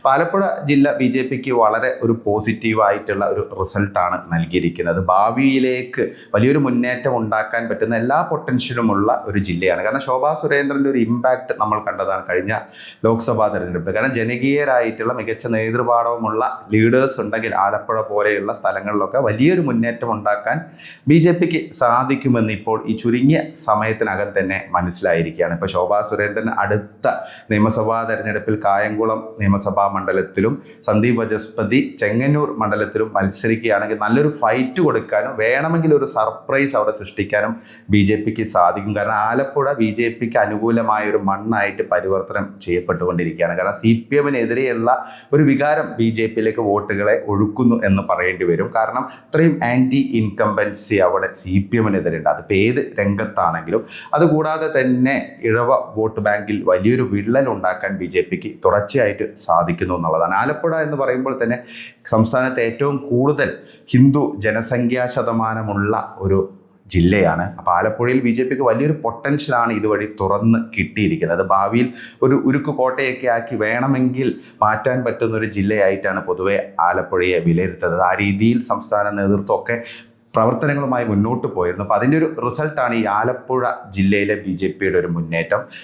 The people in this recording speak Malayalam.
അപ്പോൾ ആലപ്പുഴ ജില്ല ബി ജെ പിക്ക് വളരെ ഒരു പോസിറ്റീവായിട്ടുള്ള ഒരു റിസൾട്ടാണ് നൽകിയിരിക്കുന്നത്. ഭാവിയിലേക്ക് വലിയൊരു മുന്നേറ്റം ഉണ്ടാക്കാൻ പറ്റുന്ന എല്ലാ പൊട്ടൻഷ്യലുമുള്ള ഒരു ജില്ലയാണ്. കാരണം ശോഭാ സുരേന്ദ്രന്റെ ഒരു ഇമ്പാക്റ്റ് നമ്മൾ കണ്ടതാണ് കഴിഞ്ഞ ലോക്സഭാ തെരഞ്ഞെടുപ്പ് കാരണം ജനകീയരായിട്ടുള്ള മികച്ച നേതൃപാഠവുമുള്ള ലീഡേഴ്സ് ഉണ്ടെങ്കിൽ ആലപ്പുഴ പോലെയുള്ള സ്ഥലങ്ങളിലൊക്കെ വലിയൊരു മുന്നേറ്റം ഉണ്ടാക്കാൻ ബി ജെ പിക്ക് സാധിക്കുമെന്ന് ഇപ്പോൾ ഈ ചുരുങ്ങിയ സമയത്തിനകം തന്നെ മനസ്സിലായിരിക്കുകയാണ്. ഇപ്പോൾ ശോഭാ സുരേന്ദ്രൻ അടുത്ത നിയമസഭാ തെരഞ്ഞെടുപ്പിൽ കായംകുളം നിയമസഭാ മണ്ഡലത്തിലും സന്ദീപ് വചസ്പതി ചെങ്ങന്നൂർ മണ്ഡലത്തിലും മത്സരിക്കുകയാണെങ്കിൽ നല്ലൊരു ഫൈറ്റ് കൊടുക്കാനും വേണമെങ്കിൽ ഒരു സർപ്രൈസ് അവിടെ സൃഷ്ടിക്കാനും ബി ജെ പിക്ക് സാധിക്കും. കാരണം ആലപ്പുഴ ബി ജെ പിക്ക് അനുകൂലമായ ഒരു മണ്ണായിട്ട് പരിവർത്തനം ചെയ്യപ്പെട്ടുകൊണ്ടിരിക്കുകയാണ്. കാരണം സി പി എമ്മിനെതിരെയുള്ള ഒരു വികാരം ബി ജെ പിയിലേക്ക് വോട്ടുകളെ ഒഴുക്കുന്നു എന്ന് പറയേണ്ടി വരും. കാരണം ഇത്രയും ആന്റി ഇൻകംബൻസി അവിടെ സി പി എമ്മിനെതിരെയുണ്ട് അതിപ്പോൾ ഏത് രംഗത്താണെങ്കിലും അതുകൂടാതെ തന്നെ ഇഴവ വോട്ട് ബാങ്കിൽ വലിയൊരു വിള്ളൽ ഉണ്ടാക്കാൻ ബി ജെ പിക്ക് തുടർച്ചയായിട്ട് സാധിക്കുന്നു എന്നുള്ളതാണ്. ആലപ്പുഴ എന്ന് പറയുമ്പോൾ തന്നെ സംസ്ഥാനത്ത് ഏറ്റവും കൂടുതൽ ഹിന്ദു ജനസംഖ്യാ ശതമാനമുള്ള ഒരു ജില്ലയാണ്. അപ്പോൾ ആലപ്പുഴയിൽ ബി ജെ പിക്ക് വലിയൊരു പൊട്ടൻഷ്യലാണ് ഇതുവഴി തുറന്ന് കിട്ടിയിരിക്കുന്നത്. ഭാവിയിൽ ഒരു ഉരുക്ക് കോട്ടയൊക്കെ ആക്കി വേണമെങ്കിൽ മാറ്റാൻ പറ്റുന്ന ഒരു ജില്ലയായിട്ടാണ് പൊതുവെ ആലപ്പുഴയെ വിലയിരുത്തുന്നത്. ആ രീതിയിൽ സംസ്ഥാന നേതൃത്വമൊക്കെ പ്രവർത്തനങ്ങളുമായി മുന്നോട്ട് പോയിരുന്നു. അപ്പോൾ അതിന്റെ ഒരു റിസൾട്ടാണ് ഈ ആലപ്പുഴ ജില്ലയിലെ ബി ജെ പിയുടെ ഒരു മുന്നേറ്റം.